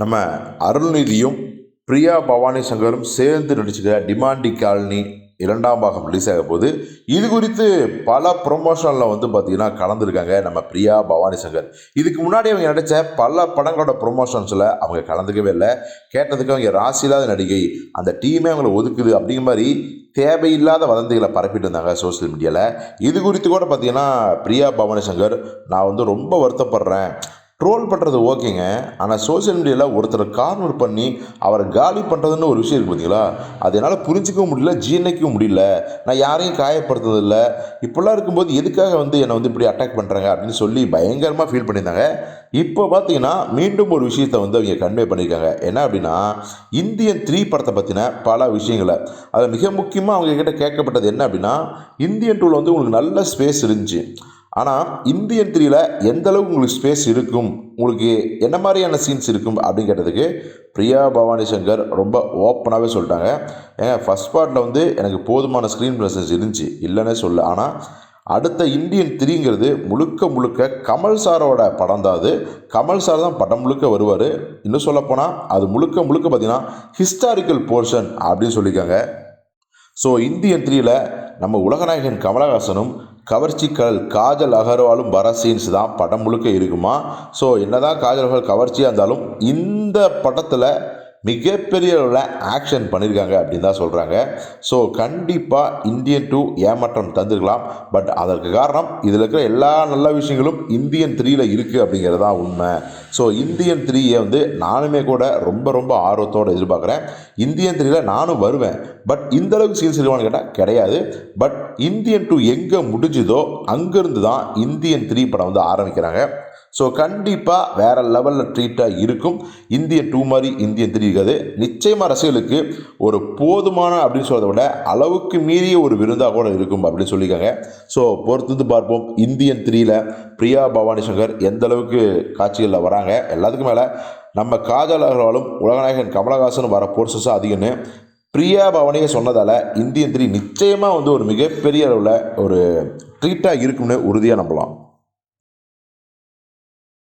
நம்ம அருள்நிதியும் பிரியா பவானி சங்கரும் சேர்ந்து நடிச்சுக்கிற டிமாண்டி காலனி இரண்டாம் பாகம் ரிலீஸ் ஆக போகுது. இது குறித்து பல ப்ரொமோஷனில் வந்து பார்த்திங்கன்னா கலந்துருக்காங்க நம்ம பிரியா பவானி சங்கர். இதுக்கு முன்னாடி அவங்க நடித்த பல படங்களோட ப்ரொமோஷன்ஸில் அவங்க கலந்துக்கவே இல்லை. கேட்டதுக்கு அவங்க ராசியில்லாத நடிகை அந்த டீமே அவங்கள ஒதுக்குது அப்படிங்கிற மாதிரி தேவையில்லாத வதந்திகளை பரப்பிட்டு இருந்தாங்க சோஷியல் மீடியாவில் இது குறித்து கூட பார்த்தீங்கன்னா பிரியா பவானி சங்கர் நான் வந்து ரொம்ப வருத்தப்படுறேன். ட்ரோல் பண்ணுறது ஓகேங்க. ஆனால் சோஷியல் மீடியாவில் ஒருத்தரை கார்னர் பண்ணி அவரை காலி பண்ணுறதுன்னு ஒரு விஷயம் இருக்குது பார்த்தீங்களா அது என்னால் புரிஞ்சிக்கவும் முடியல ஜீரணிக்கவும் முடியல. நான் யாரையும் காயப்படுத்துறதில்ல. இப்படிலாம் இருக்கும்போது எதுக்காக வந்து என்னை வந்து இப்படி அட்டாக் பண்ணுறாங்க அப்படின்னு சொல்லி பயங்கரமாக ஃபீல் பண்ணியிருந்தாங்க. இப்போ பார்த்தீங்கன்னா மீண்டும் ஒரு விஷயத்தை வந்து அவங்க கன்வே பண்ணியிருக்காங்க. என்ன அப்படின்னா இந்தியன் த்ரீ படத்தை பற்றின பல விஷயங்களை. அதில் மிக முக்கியமாக அவங்க கிட்ட கேட்கப்பட்டது என்ன அப்படின்னா இந்தியன் டூவில் வந்து உங்களுக்கு நல்ல ஸ்பேஸ் இருந்துச்சு. ஆனால் இந்தியன் த்ரீயில் எந்த அளவுக்கு உங்களுக்கு ஸ்பேஸ் இருக்கும்? உங்களுக்கு என்ன மாதிரியான சீன்ஸ் இருக்கும் அப்படின்னு கேட்டதுக்கு பிரியா பவானி சங்கர் ரொம்ப ஓப்பனாகவே சொல்லிட்டாங்க. ஏங்க ஃபஸ்ட் பார்ட்டில் வந்து எனக்கு போதுமான ஸ்க்ரீன் ப்ரெசன்ஸ் இருந்துச்சு. இல்லைன்னே சொல்ல ஆனால் அடுத்த இந்தியன் த்ரீங்கிறது முழுக்க முழுக்க கமல் சாரோட படம் தான் அது. கமல் சார் தான் படம் முழுக்க வருவார். இன்னும் சொல்லப்போனால் அது முழுக்க முழுக்க பார்த்தீங்கன்னா ஹிஸ்டாரிக்கல் போர்ஷன் அப்படின்னு சொல்லியிருக்காங்க. ஸோ இந்தியன் த்ரீயில் நம்ம உலகநாயகன் கமலஹாசனும் கவர்ச்சிக்கல் காஜல் அகர்வாலும் வர சீன்ஸ் தான் படம் முழுக்க இருக்குமா? ஸோ என்னதான் காஜல் அகர்வால் கவர்ச்சியாக இருந்தாலும் இந்த படத்தில் மிகப்பெரிய அளவில் ஆக்ஷன் பண்ணியிருக்காங்க அப்படின்னு தான் சொல்கிறாங்க ஸோ கண்டிப்பாக இந்தியன் டூ ஏமாற்றம் தந்திருக்கலாம். பட் அதற்கு காரணம் இதில் இருக்கிற எல்லா நல்ல விஷயங்களும் இந்தியன் த்ரீயில் இருக்குது அப்படிங்கிறது தான் உண்மை. ஸோ இந்தியன் த்ரீயை வந்து நானுமே கூட ரொம்ப ரொம்ப ஆர்வத்தோடு எதிர்பார்க்குறேன். இந்தியன் த்ரீயில் நானும் வருவேன். பட் இந்த அளவுக்கு சீன்ஸ் இருவான்னு கேட்டால் கிடையாது. பட் இந்தியன் டூ எங்கே முடிஞ்சுதோ அங்கேருந்து தான் இந்தியன் த்ரீ படம் வந்து ஆரம்பிக்கிறாங்க. ஸோ கண்டிப்பாக வேறு லெவலில் ட்ரீட்டாக இருக்கும். இந்தியன் டூ மாதிரி இந்தியன் த்ரீ இருக்காது நிச்சயமாக ரசிகர்களுக்கு ஒரு போதுமான அப்படின்னு சொல்கிறத விட அளவுக்கு மீறிய ஒரு விருந்தாக கூட இருக்கும் அப்படின்னு சொல்லியிருக்காங்க. ஸோ பொறுத்து பார்ப்போம். இந்தியன் த்ரீயில் பிரியா பவானி சங்கர் எந்த அளவுக்கு காட்சிகளில் வராங்க? எல்லாத்துக்கும் மேலே நம்ம காஜல் அகர்வாலும் உலகநாயகன் கமலஹாசனும் வர போர்சஸாக அதிகம்னு பிரியா பவானியை சொன்னதால் இந்தியன் த்ரீ நிச்சயமாக வந்து ஒரு மிகப்பெரிய அளவில் ஒரு ட்ரீட்டாக இருக்கும்னு உறுதியாக நம்பலாம்.